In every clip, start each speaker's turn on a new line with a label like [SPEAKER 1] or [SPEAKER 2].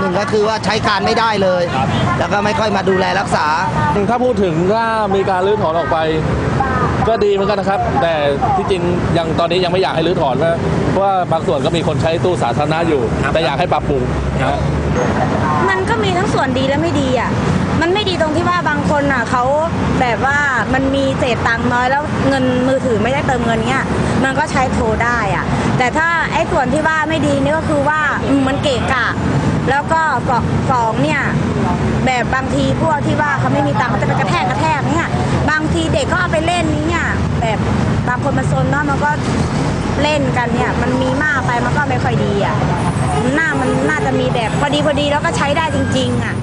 [SPEAKER 1] หนึ่งก็คือว่าใช้การไม่ได้เลย แล้วก็ไม่ค่อยมาดูแลรักษา
[SPEAKER 2] ถ้าพูดถึงถ้ามีการรื้อถอนออกไป ก็ดีเหมือนกันนะครับ แต่ที่จริงยังตอนนี้ยังไม่อยากให้รื้อถอนนะเพราะว่าบางส่วนก็มีคนใช้ตู้สาธารณะอยู่ แต่อยากให้ปรับปรุงนะฮะ
[SPEAKER 3] มันก็มีทั้งส่วนดีและไม่ดีอะ มันไม่ดีตรงที่ว่าบางคนอะเขาแบบว่ามันมีเศษตังค์น้อยแล้วเงินมือถือไม่ได้เติมเงินเนี้ยมันก็ใช้โทรได้อะ แต่ถ้าไอ้ส่วนที่ว่าไม่ดีนี่ก็คือว่ามันเกะกะ แล้วก็สองสองเนี่ยแบบบางทีพวกที่ว่าเขาไม่มีตังค์เขาจะไปกระแทกกระแทกเนี่ยบางทีเด็กก็เอาไปเล่นนี้เนี่ยแบบบางคนมันซนเนาะมันก็เล่นกันเนี่ยมันมีมากไปมันก็ไม่ค่อยดีอะหน้ามันน่าจะมีแบบพอดีพอดีแล้วก็ใช้ได้จริง ๆ อะ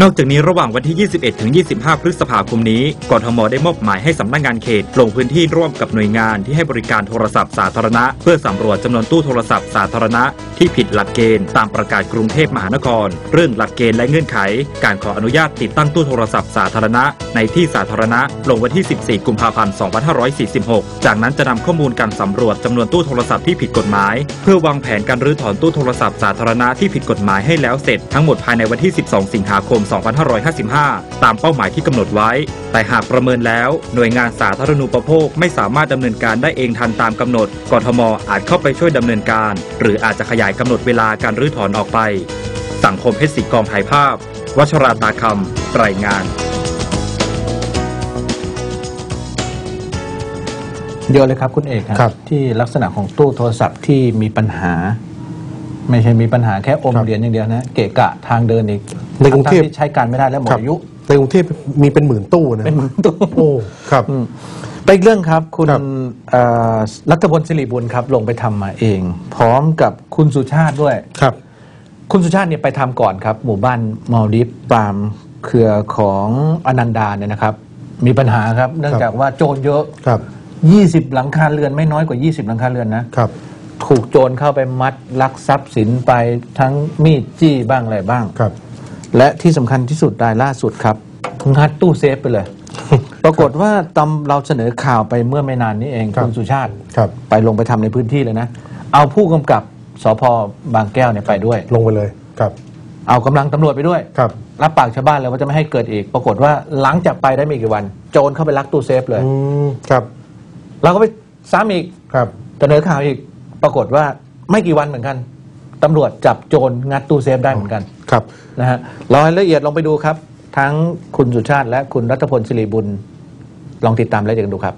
[SPEAKER 4] นอกจากนี้ระหว่างวันที่ 21 ถึง 25 พฤษภาคมนี้กทมได้มอบหมายให้สำนักงานเขต ลงพื้นที่ร่วมกับหน่วยงานที่ให้บริการโทรศัพท์สาธารณะ เพื่อสำรวจจำนวนตู้โทรศัพท์สาธารณะ ที่ผิดหลักเกณฑ์ตามประกาศกรุงเทพมหานคร เรื่องหลักเกณฑ์และเงื่อนไข การขออนุญาตติดตั้งตู้โทรศัพท์สาธารณะ ในที่สาธารณะ ลงวันที่ 14 กุมภาพันธ์ 2546 จากนั้นจะนำข้อมูลการสำรวจจำนวนตู้โทรศัพท์ที่ผิดกฎหมาย เพื่อวางแผนการรื้อถอนตู้โทรศัพท์สาธารณะที่ผิดกฎหมายให้แล้วเสร็จทั้งหมดภายในวันที่ 12 สิงหาคม2555 ตามเป้าหมายที่กำหนดไว้ แต่หากประเมินแล้ว หน่วยงานสาธารณูปโภคไม่สามารถดำเนินการได้เองทันตามกำหนด กทมอาจเข้าไปช่วยดำเนินการ หรืออาจจะขยายกำหนดเวลาการรื้อถอนออกไป สังคมเพชรศรีกองถ่ายภาพ วัชราตาคำรายงาน
[SPEAKER 5] เดียวเลยครับคุณเอก
[SPEAKER 6] ครับ
[SPEAKER 5] ที่ลักษณะของตู้โทรศัพท์ที่มีปัญหา ไม่ใช่มีปัญหาแค่อม
[SPEAKER 6] ครับ
[SPEAKER 5] เหรียญอย่างเดียวนะ เกะกะทางเดินอีก
[SPEAKER 6] ในกรุงเทพ
[SPEAKER 5] ทั้ที่ใช้การไม่ได้แล้วหมด
[SPEAKER 6] ครับ
[SPEAKER 5] อายุ
[SPEAKER 6] ในกรุงเทพมีเป็นหมื่นตู้นะ
[SPEAKER 5] เป็นหมื่นตู้
[SPEAKER 6] โอ้ครับ
[SPEAKER 5] อืมไปอีกเรื่องครับ คุณ
[SPEAKER 6] ครับ
[SPEAKER 5] เอ่อรัฐพลสิริบุญครับ ลงไปทำมาเอง พร้อมกับคุณสุชาติด้วย
[SPEAKER 6] ครับ
[SPEAKER 5] คุณสุชาติเนี่ยไปทำก่อนครับ หมู่บ้านมาลดิฟตามเครือของอนันดาเนี่ยนะครับ มีปัญหาครับ เนื่องจากว่าโจรเยอะ
[SPEAKER 6] ครับ
[SPEAKER 5] 20 หลังคาเรือนไม่น้อยกว่า 20 หลังคาเรือนนะ
[SPEAKER 6] ครับ
[SPEAKER 5] ถูกโจรเข้าไปมัดลักทรัพย์สินไปทั้งมีดจี้บ้างอะไรบ้าง
[SPEAKER 6] ครับ
[SPEAKER 5] และที่สำคัญที่สุดรายล่าสุดครับงัดตู้เซฟไปเลย ปรากฏว่าตำเราเสนอข่าวไปเมื่อไม่นานนี้เอง
[SPEAKER 6] ครับ
[SPEAKER 5] คุณสุชาติ
[SPEAKER 6] ครับ
[SPEAKER 5] ไปลงไปทำในพื้นที่เลยนะ เอาผู้กำกับสพบางแก้วเนี่ยไปด้วย
[SPEAKER 6] ลงไปเลยครับ
[SPEAKER 5] เอากำลังตำรวจไปด้วย
[SPEAKER 6] ครับ
[SPEAKER 5] รับปากชาวบ้านเลยว่าจะไม่ให้เกิดอีก ปรากฏว่าหลังจากไปได้ไม่กี่วัน โจรเข้าไปลักตู้เซฟเลย
[SPEAKER 6] อืมครับ
[SPEAKER 5] เราก็ไปซ้ำอีก
[SPEAKER 6] ครับ
[SPEAKER 5] เสนอข่าวอีก ปรากฏว่าไม่กี่วันเหมือนกันตำรวจจับโจรงัดตู้เซฟได้เหมือนกัน
[SPEAKER 6] ครับ
[SPEAKER 5] นะฮะรายละเอียดลองไปดูครับ ทั้งคุณสุชาติและคุณรัฐพลศิริบุญลองติดตามรายละเอียดกันดูครับ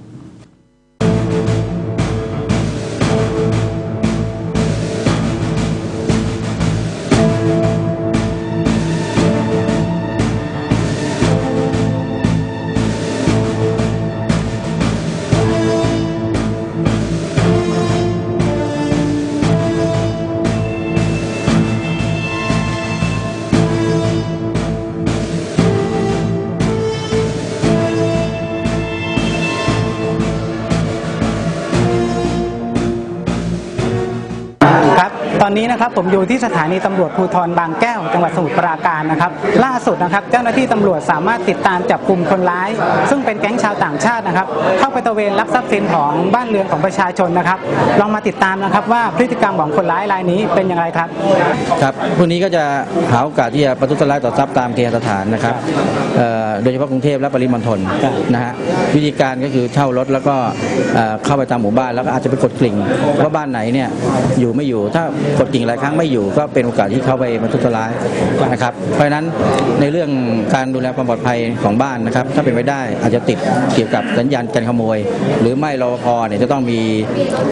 [SPEAKER 7] นนี้นะครับผมอยู่ที่สถานีตำรวจภูธรบางแก้ว จังหวัดสมุทรปราการนะครับ ล่าสุดนะครับเจ้าหน้าที่ตำรวจสามารถติดตามจับกลุ่มคนร้าย ซึ่งเป็นแก๊งชาวต่างชาตินะครับ เข้าไปตระเวนลักทรัพย์สินของบ้านเรือนของประชาชนนะครับ ลองมาติดตามนะครับว่าพฤติกรรมของคนร้ายรายนี้เป็นอย่างไรครับ
[SPEAKER 8] ครับพวกนี้ก็จะหาโอกาสที่จะประทุษร้ายต่อทรัพย์ตามเคหสถานนะครับเอ่อโดยเฉพาะกรุงเทพและปริมณฑล
[SPEAKER 7] ครับ
[SPEAKER 8] นะฮะวิธีการก็คือเช่ารถแล้วก็เอ่อเข้าไปตามหมู่บ้านแล้วก็อาจจะไปกดกลิ่งว่าบ้านไหนเนี่ยอยู่ไม่อยู่ถ้ากดกลิ่งหลายครั้งไม่อยู่ก็เป็นโอกาสที่เข้าไปประทุษร้ายนะครับ เพราะฉะนั้นในเรื่องการดูแลความปลอดภัยของบ้านนะครับ ถ้าเป็นไปได้อาจจะติดเกี่ยวกับสัญญาณการขโมย หรือไม่รปภเนี่ยจะต้องมี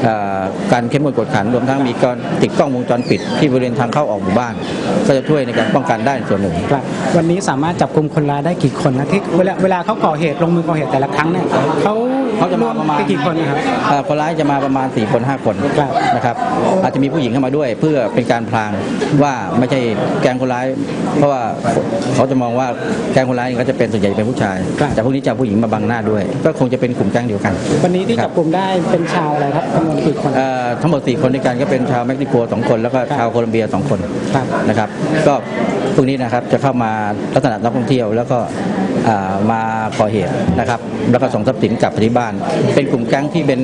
[SPEAKER 8] เอ่อการเข้มงวดกวดขันรวมทั้งมีการติดกล้องวงจรปิด ที่บริเวณทางเข้าออกหมู่บ้าน ก็จะช่วยในการป้องกันได้ส่วนหนึ่ง
[SPEAKER 7] ครับวันนี้สามารถจับกลุ่มคนร้ายได้กี่คนนะที่เวลาเวลาเขาก่อเหตุลงมือก่อเหตุแต่ละครั้งเนี่ยเขา
[SPEAKER 8] เขาจะมาประมาณ
[SPEAKER 7] ไปกี่คนนะครับ
[SPEAKER 8] เอ่อคนร้ายจะมาประมาณ4คน5คน
[SPEAKER 7] ครับ
[SPEAKER 8] นะครับอาจจะมีผู้หญิงเข้ามาด้วยเพื่อเป็นการพรางว่าไม่ใช่แกงคนร้าย เพราะว่าเขาจะมองว่าแกงคนร้ายก็จะเป็นส่วนใหญ่เป็นผู้ชาย แต่พวกนี้จะเอาผู้หญิงมาบังหน้าด้วย ก็คงจะเป็นกลุ่มแก๊งเดียวกัน
[SPEAKER 7] วันนี้ที่
[SPEAKER 8] ค
[SPEAKER 7] จั
[SPEAKER 8] รั
[SPEAKER 7] บกลุ่มได้เป็นชาวอะไรครับจำนวนกี่คน
[SPEAKER 8] เอ่อทั้งหมด4คนด้วยกันก็เป็นชาวเม็กซิโก2คน แล้วก็ชาวโคลอมเบีย2คน
[SPEAKER 7] ครับ
[SPEAKER 8] นะครับก็พวกนี้นะครับจะเข้ามาลักษณะนักท่องเที่ยว แล้วก็อ่ามาก่อเหตุนะครับ แล้วก็ส่งทรัพย์สินกลับไปที่บ้าน เป็นกลุ่มแก๊งที่เป็น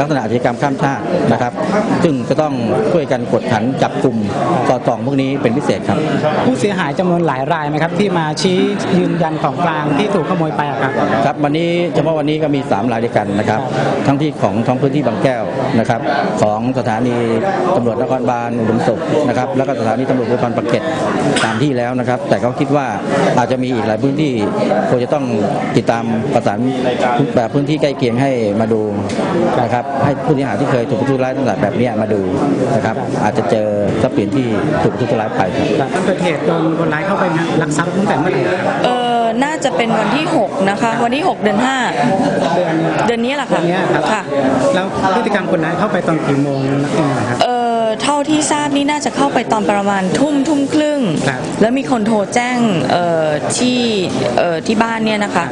[SPEAKER 8] ลักษณะอาชญากรรมข้ามชาตินะครับ ซึ่งจะต้องช่วยกันกดขันจับกลุ่มสอดส่องพวกนี้เป็นพิเศษครับ
[SPEAKER 7] ผู้เสียหายจำนวนหลายรายไหมครับ ที่มาชี้ยืนยันของกลางที่ถูกขโมยไปอะครับ
[SPEAKER 8] ครับวันนี้เฉพาะวันนี้ก็มี 3 รายด้วยกันนะครับ ทั้งที่ของท้องพื้นที่บางแก้วนะครับ ของสถานีตำรวจนครบาลอุดมสุขนะครับแล้วก็สถานีตำรวจภูธรปากเกร็ดตามที่แล้วนะครับ แต่ก็คิดว่าอาจจะมีอีกหลายพื้นที่ควรจะต้องติดตามประสานแบบพื้นที่ใกล้เคียงให้มาดูนะครับให้ผู้เสียหายที่เคยถูกทุร้ายตั้งแต่แบบเนี้ยมาดูนะครับอาจจะเจอทรัพย์สินที่ถูกทุร้ายไปครับ
[SPEAKER 7] ตอนเกิดเหตุโดนคนร้ายเข้าไปลักทรัพย์ตั้งแต่เมื่อไหร่ครับ
[SPEAKER 9] เออน่าจะเป็นวันที่ 6 นะคะ วันที่ 6 เดือน5
[SPEAKER 7] เดือน
[SPEAKER 9] เดือนนี้แหละค่ะ
[SPEAKER 7] เนี้ยครับ
[SPEAKER 9] ค่ะ
[SPEAKER 7] แล้วพฤติกรรมคนร้ายเข้าไปตอนกี่โมงนักเรียนนะครับ
[SPEAKER 9] เออเท่าที่ทราบนี่น่าจะเข้าไปตอนประมาณทุ่มทุ่มครึ่ง
[SPEAKER 7] ครับ
[SPEAKER 9] แล้วมีคนโทรแจ้งเอ่อที่เอ่อที่บ้านเนี่ยนะคะ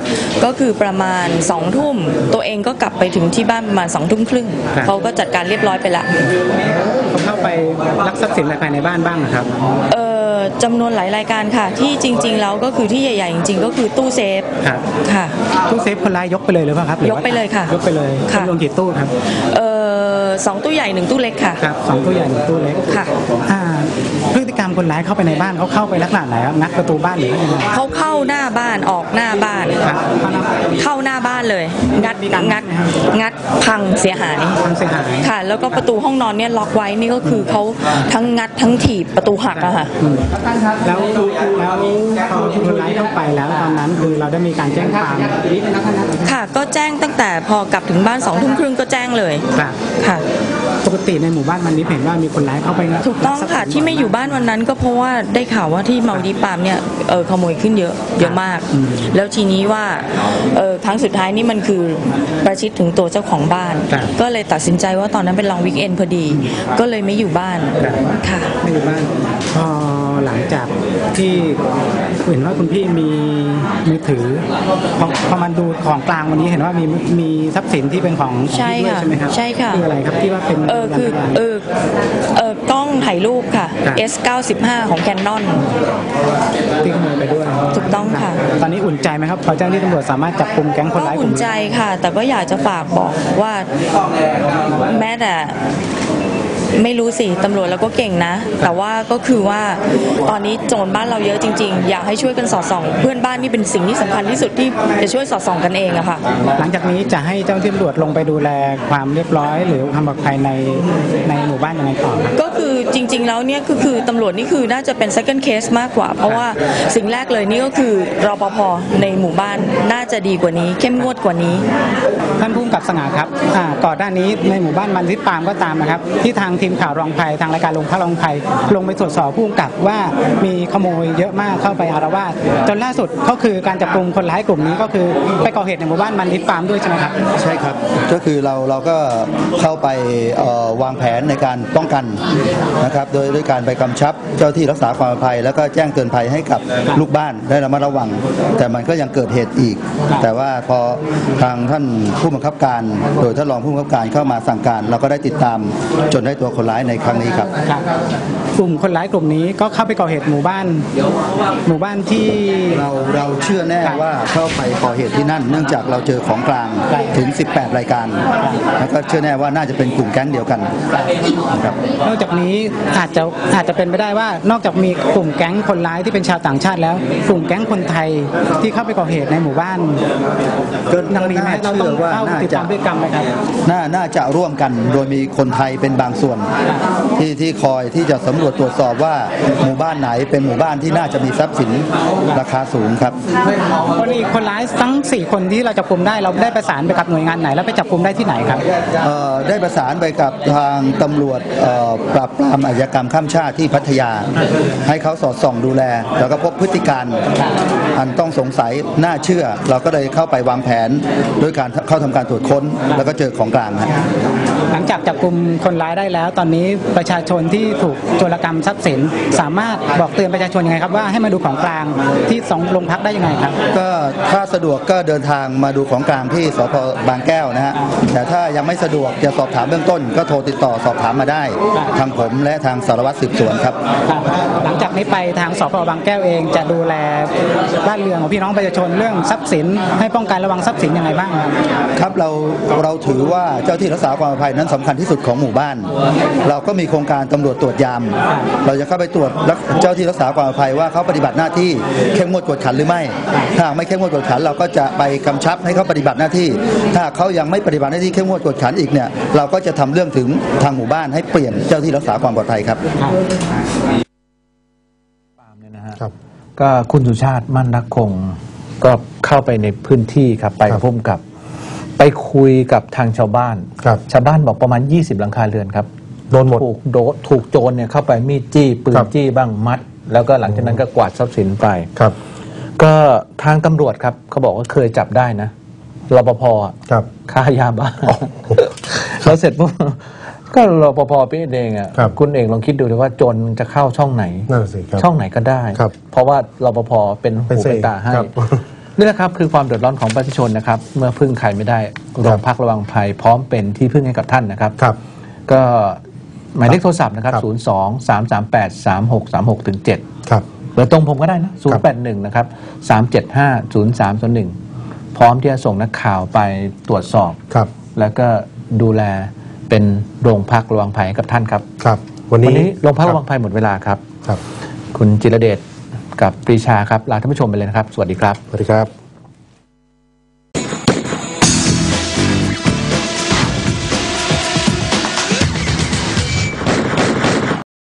[SPEAKER 9] ก็คือประมาณ2องทุ่ม ตัวเองก็กลับไปถึงที่บ้านประมาณ2องทุ่มครึ่งเขาก็จัดการเรียบร้อยไปละ
[SPEAKER 7] เขาเข้าไปลักทรัพย์สินอะไรภายในบ้านบ้างนะครับ
[SPEAKER 9] เออ จำนวนหลายรายการค่ะ ที่จริง ๆ แล้วก็คือที่ใหญ่ ๆ จริง ๆ ก็คือตู้เซฟ
[SPEAKER 7] ครับ
[SPEAKER 9] ค่ะ
[SPEAKER 7] ตู้เซฟคนร้ายยกไปเลยหรือเปล่าครับหรือย
[SPEAKER 9] กไปเลยค่ะ
[SPEAKER 7] ยกไปเลย
[SPEAKER 9] ค่ะ
[SPEAKER 7] จำนวนกี่ตู้ครับ
[SPEAKER 9] เออสองตู้ใหญ่หนึ่งตู้เล็กค่ะ
[SPEAKER 7] ครับสองตู้ใหญ่หนึ่งตู้เล็ก
[SPEAKER 9] ค่ะ
[SPEAKER 7] อ่าพฤติกรรมคนร้ายเข้าไปในบ้านเขาเข้าไปลักษณะไหนครับงัดประตูบ้านหรือว่ายังไง
[SPEAKER 9] เขาเข้าหน้าบ้านออกหน้าบ้าน
[SPEAKER 7] ครับเข้าหน้า
[SPEAKER 9] เข้าหน้าบ้านเลย งัด
[SPEAKER 7] มีการงั
[SPEAKER 9] งั
[SPEAKER 7] ด
[SPEAKER 9] ด
[SPEAKER 7] ไหมครับ
[SPEAKER 9] งัดพังเสียหาย
[SPEAKER 7] ทางเสียหาย
[SPEAKER 9] ค่ะ แล้วก็ประตูห้องนอนเนี่ยล็อกไว้นี่ก็คือเขาทั้งงัดทั้งถีบประตูหักอะค่ะ
[SPEAKER 7] อืมแล้วแล้วพอคนร้ายเข้าไปแล้วตอนนั้นคือเราได้มีการแจ้งความ
[SPEAKER 9] ค่ะก็แจ้งตั้งแต่พอกลับถึงบ้านสองทุ่มครึ่งก็แจ้งเลย
[SPEAKER 7] ครับ
[SPEAKER 9] ค่ะ
[SPEAKER 7] ปกติในหมู่บ้านมันนี้เห็นว่ามีคนร้ายเข้าไป
[SPEAKER 9] ถูกต้องค่ะที่ไม่อยู่บ้านวันนั้นก็เพราะว่าได้ข่าวว่าที่เมาดีปามเนี่ยเออขโมยขึ้นเยอะเยอะมาก แล้วทีนี้ว่าเออครั้งสุดท้ายนี่มันคือประชิดถึงตัวเจ้าของบ้าน ก็เลยตัดสินใจว่าตอนนั้นเป็นลองวิกเอนพอดี ก็เลยไม่อยู่บ้านค่ะ
[SPEAKER 7] ไม่อยู่บ้านพอ หลังจากที่เห็นว่าคุณพี่มีมือถือพอพอมันดูของกลางวันนี้เห็นว่ามีมีทรัพย์สินที่เป็นของของ
[SPEAKER 9] ใช่
[SPEAKER 7] พี่ด้วย
[SPEAKER 9] ค่ะ
[SPEAKER 7] ใช่ไหมครับ
[SPEAKER 9] ใช่ค่ะ
[SPEAKER 7] คืออะไรครับที่ว่าเป็น
[SPEAKER 9] เออคือเออเออกล้องถ่ายรูปค่ะ
[SPEAKER 7] ครับ
[SPEAKER 9] S 95ของ Canon
[SPEAKER 7] ที่ขโมยไปด้วย
[SPEAKER 9] ถูกต้องค่ะ
[SPEAKER 7] ตอนนี้อุ่นใจไหมครับพอเจ้าหน้าที่ตำรวจสามารถจับกลุ่มแก๊งคน
[SPEAKER 9] ก็
[SPEAKER 7] ร้ายก
[SPEAKER 9] อุ่
[SPEAKER 7] ลุ่
[SPEAKER 9] น
[SPEAKER 7] ม
[SPEAKER 9] ใจค่ะ แต่ก็อยากจะฝากบอกว่าแม้แต่ ไม่รู้สิตำรวจเราก็เก่งนะ แต่ว่าก็คือว่าตอนนี้โจรบ้านเราเยอะจริง ๆ อยากให้ช่วยกันสอดส่อง เพื่อนบ้านนี่เป็นสิ่งที่สำคัญที่สุดที่จะช่วยสอดส่องกันเองอะค่ะ
[SPEAKER 7] หลังจากนี้จะให้เจ้าหน้าที่ตำรวจลงไปดูแลความเรียบร้อย หรือความปลอดภัยในในหมู่บ้านยังไงต่อครับ
[SPEAKER 9] ก็คือจริง ๆ แล้วเนี่ยก็คือตำรวจนี่คือน่าจะเป็น second case มากกว่า เพราะว่าสิ่งแรกเลยนี่ก็คือรปภในหมู่บ้านน่าจะดีกว่านี้ เข้มงวดกว่านี้
[SPEAKER 7] ท่านผู้กำกับสง่าครับอ่าก่อนหน้านี้ในหมู่บ้านมันทิดปาล์มก็ตามนะครับ ที่ทางทีมข่าวรองภัยทางรายการลงพักรองภัย ลงไปตรวจสอบผู้กับว่ามีขโมยเยอะมากเข้าไปอารวาสจนล่าสุดก็คือการจับกลุ่มคนร้ายกลุ่มนี้ก็คือไปก่อเหตุในหมู่บ้านมันทิดปาล์มด้วยใช่ไหมครับ
[SPEAKER 1] ใช่ครับก็คือเราเราก็เข้าไปวางแผนในการป้องกันนะครับโดยด้วยการไปกำชับเจ้าที่รักษาความปลอดภัย แล้วก็แจ้งเตือนภัยให้กับลูกบ้านได้ระมัดระวัง แต่มันก็ยังเกิดเหตุอีก แต่ว่าพอทางท่านผู้บังคับการ โดยท่านรองผู้บังคับการเข้ามาสั่งการ เราก็ได้ติดตามจนได้ตัวคนร้ายในครั้งนี้ครับ
[SPEAKER 7] ครับกลุ่มคนร้ายกลุ่มนี้ก็เข้าไปก่อเหตุหมู่บ้าน หมู่บ้านที่
[SPEAKER 1] เราเราเชื่อแน่ว่าเข้าไปก่อเหตุที่นั่น เนื่องจากเราเจอของกลางถึง 18 รายการ แล้วก็เชื่อแน่ว่าน่าจะเป็นกลุ่มแก๊งเดียวกันนะครับ
[SPEAKER 7] นอกจากนี้อาจจะอาจจะเป็นไปได้ว่านอกจากมีกลุ่มแก๊งคนร้ายที่เป็นชาวต่างชาติแล้ว กลุ่มแก๊งคนไทยที่เข้าไปก่อเหตุในหมู่บ้าน
[SPEAKER 1] ก็
[SPEAKER 7] ยังมีไหม
[SPEAKER 1] น่า
[SPEAKER 7] เราต้
[SPEAKER 1] เชื่
[SPEAKER 7] อ
[SPEAKER 1] องว่า
[SPEAKER 7] เข้า
[SPEAKER 1] น่า
[SPEAKER 7] ติด
[SPEAKER 1] จะ
[SPEAKER 7] ตามพฤติกรรมไหมครับ
[SPEAKER 1] น่าน่าจะร่วมกันโดยมีคนไทยเป็นบางส่วนที่ที่คอยที่จะสำรวจตรวจสอบว่าหมู่บ้านไหนเป็นหมู่บ้านที่น่าจะมีทรัพย์สินราคาสูงครับ
[SPEAKER 7] คนอีกคนร้ายทั้ง 4 คนที่เราจับกลุ่มได้เราได้ประสานไปกับหน่วยงานไหน แล้วไปจับกลุ่มได้ที่ไหนครับ
[SPEAKER 1] เอ่อได้ประสานไปกับทางตำรวจเอ่อปราบปรามอาชญากรรมข้ามชาติที่พัทยา ให้เขาสอดส่องดูแล แล้วก็พบพฤติการอันต้องสงสัยน่าเชื่อ เราก็เลยเข้าไปวางแผนด้วยการเข้าทำการตรวจค้น แล้วก็เจอของกลางครับ
[SPEAKER 7] หลังจากจับกลุ่มคนร้ายได้แล้วตอนนี้ประชาชนที่ถูกโจรกรรมทรัพย์สิน สามารถบอกเตือนประชาชนยังไงครับว่าให้มาดูของกลางที่สองโรงพักได้ยังไงครับ
[SPEAKER 1] ก็ถ้าสะดวกก็เดินทางมาดูของกลางที่สพบางแก้วนะฮะแต่ถ้ายังไม่สะดวกจะสอบถามเบื้องต้น ก็โทรติดต่อสอบถามมาได้ ทางผมและทางสารวัตรสืบสวนครับ
[SPEAKER 7] ครับหลังจากนี้ไปทางสพบางแก้วเองจะดูแลบ้านเรือนของพี่น้องประชาชนเรื่องทรัพย์สิน ให้ป้องกันระวังทรัพย์สินยังไงบ้างครับ
[SPEAKER 1] ครับเราเราถือว่าเจ้าที่รักษาความปลอดภัยนั้นสำคัญที่สุดของหมู่บ้านเราก็มีโครงการตำรวจตรวจยาม เราจะเข้าไปตรวจรักเจ้าที่รักษาความปลอดภัยว่าเขาปฏิบัติหน้าที่เข้มงวดกวดขันหรือไม่ ถ้าหากไม่เข้มงวดกวดขันเราก็จะไปกำชับให้เขาปฏิบัติหน้าที่ ถ้าเขายังไม่ปฏิบัติหน้าที่เข้มงวดกวดขันอีกเนี่ยเราก็จะทำเรื่องถึงทางหมู่บ้านให้เปลี่ยนเจ้าที่รักษาความปลอดภัยครับ
[SPEAKER 5] เนี่ยนะฮะ
[SPEAKER 6] ครับ
[SPEAKER 5] ก็คุณสุชาติมั่นรักคงก็เข้าไปในพื้นที่ครับไป
[SPEAKER 6] ครับ
[SPEAKER 5] พุ่มกับ ไปคุยกับทางชาวบ้าน
[SPEAKER 6] ครับ
[SPEAKER 5] ชาวบ้านบอกประมาณ 20 หลังคาเรือนครับ
[SPEAKER 6] โดนหมด
[SPEAKER 5] ถูกโดถูกโจรเนี่ยเข้าไปมีดจี้ปื
[SPEAKER 6] คนรับ
[SPEAKER 5] จี้บ้างมัด แล้วก็หลังจากนั้นก็กวาดทรัพย์สินไป
[SPEAKER 6] ครับ
[SPEAKER 5] ก็ทางตำรวจครับเขาบอกว่าเคยจับได้นะรปภอะ
[SPEAKER 6] ครับ
[SPEAKER 5] ค้ายาบ้าแล้วเสร็จปุ๊บก็รปภพี่เองอะ
[SPEAKER 6] ครับ
[SPEAKER 5] คุณเองลองคิดดูเลยว่าโจรจะเข้าช่องไหน
[SPEAKER 6] นั่นนะสิครับ
[SPEAKER 5] ช่องไหนก็ได้
[SPEAKER 6] ครับ
[SPEAKER 5] เพราะว่ารปภเป็น
[SPEAKER 6] เป็น
[SPEAKER 5] หู
[SPEAKER 6] เส
[SPEAKER 5] เป็น
[SPEAKER 6] ก
[SPEAKER 5] ตาให้
[SPEAKER 6] ครับ
[SPEAKER 5] นี่แหละครับคือความเดือดร้อนของประชาชนนะครับ เมื่อพึ่งใครไม่ได้โรงพักระวังภัยพร้อมเป็นที่พึ่งให้กับท่านนะครับ
[SPEAKER 6] ครับ
[SPEAKER 5] ก็ หมายเลขโทรศัพท์นะครับ
[SPEAKER 6] ครับ
[SPEAKER 5] 0 2 3 3 8 3 6 3 6ถึง7
[SPEAKER 6] ครับ
[SPEAKER 5] เบอร์ตรงผมก็ได้นะ 081 นะครับ 375 0321พร้อมที่จะส่งนักข่าวไปตรวจสอบ
[SPEAKER 6] ครับ
[SPEAKER 5] แล้วก็ดูแลเป็นโรงพักระวังภัยให้กับท่านครับ
[SPEAKER 6] ครับ วัน
[SPEAKER 5] วัน
[SPEAKER 6] นี้
[SPEAKER 5] นี้โรงพัก
[SPEAKER 6] ค
[SPEAKER 5] ระ
[SPEAKER 6] บ
[SPEAKER 5] วังภัยหมดเวลาครับ
[SPEAKER 6] ครับ
[SPEAKER 5] คุณจิรเดชกับปรีชาครับลาท่านผู้ชมไปเลยนะครับ สวัสดีครับ
[SPEAKER 6] สวัสดีครับ